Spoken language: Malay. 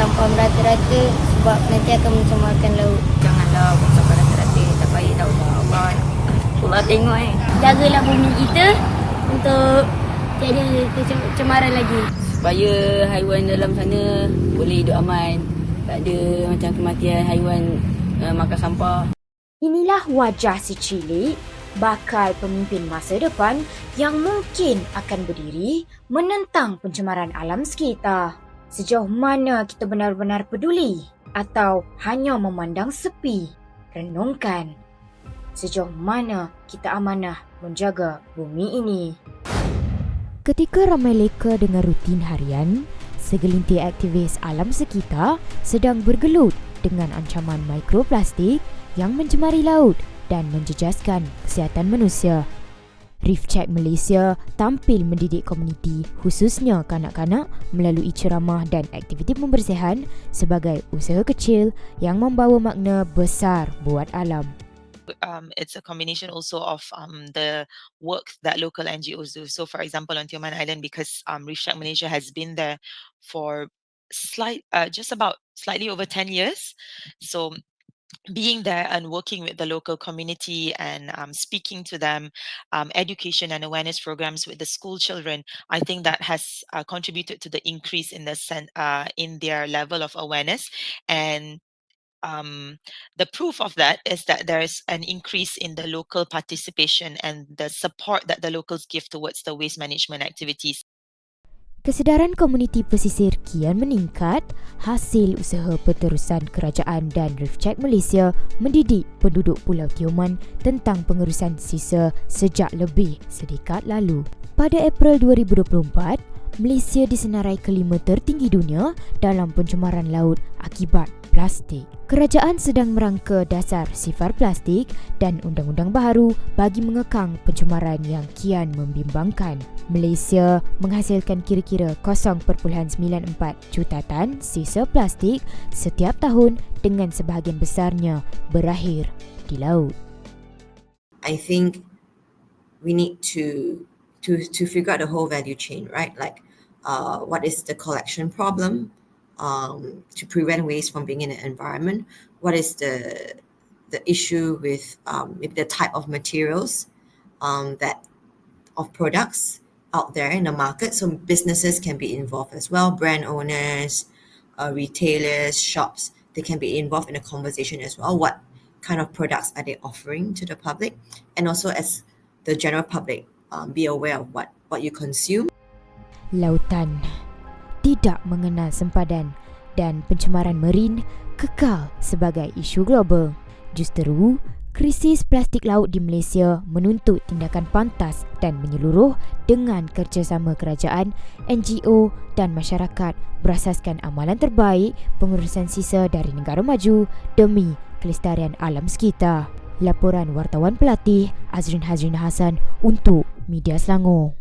sampah merata-rata sebab nanti akan mencemarkan laut. Janganlah buang sampah rata-rata. Tak baik tau Allah. Allah, Allah tengok eh. Jagalah bumi kita untuk tiada kecemaran lagi. Supaya haiwan dalam sana boleh hidup aman. Tak ada macam kematian haiwan uh, makan sampah. Inilah wajah si cilik bakal pemimpin masa depan yang mungkin akan berdiri menentang pencemaran alam sekitar. Sejauh mana kita benar-benar peduli atau hanya memandang sepi? Renungkan. Sejauh mana kita amanah menjaga bumi ini? Ketika ramai leka dengan rutin harian, segelintir aktivis alam sekitar sedang bergelut dengan ancaman mikroplastik yang mencemari laut dan menjejaskan kesihatan manusia. Reef Check Malaysia tampil mendidik komuniti khususnya kanak-kanak melalui ceramah dan aktiviti pembersihan sebagai usaha kecil yang membawa makna besar buat alam. um, it's a combination also of um, the work that local NGOs do. So, for example, on Tioman Island, because um, Reef Malaysia has been there for slight, uh, just about slightly over ten years. So, being there and working with the local community and um, speaking to them, um, education and awareness programs with the school children, I think that has uh, contributed to the increase in the sen- uh, in their level of awareness and um, the proof of that is that there is an increase in the local participation and the support that the locals give towards the waste management activities. Kesedaran komuniti pesisir kian meningkat hasil usaha perterusan kerajaan dan Reef Check Malaysia mendidik penduduk Pulau Tioman tentang pengurusan sisa sejak lebih sedekad lalu. Pada April 2024, Malaysia disenarai kelima tertinggi dunia dalam pencemaran laut akibat plastik. Kerajaan sedang merangka dasar sifar plastik dan undang-undang baharu bagi mengekang pencemaran yang kian membimbangkan. Malaysia menghasilkan kira-kira 0.94 juta tan sisa plastik setiap tahun dengan sebahagian besarnya berakhir di laut. I think we need to to to figure out the whole value chain, right? Like, uh, what is the collection problem um, to prevent waste from being in the environment? What is the the issue with um, maybe the type of materials um, that of products out there in the market? So businesses can be involved as well. Brand owners, uh, retailers, shops, they can be involved in the conversation as well. What kind of products are they offering to the public? And also as the general public, um, be aware of what, what you consume. Lautan tidak mengenal sempadan dan pencemaran marin kekal sebagai isu global. Justeru, krisis plastik laut di Malaysia menuntut tindakan pantas dan menyeluruh dengan kerjasama kerajaan, NGO dan masyarakat berasaskan amalan terbaik pengurusan sisa dari negara maju demi kelestarian alam sekitar. Laporan wartawan pelatih Azrin Hazrin Hassan untuk Media Selangor.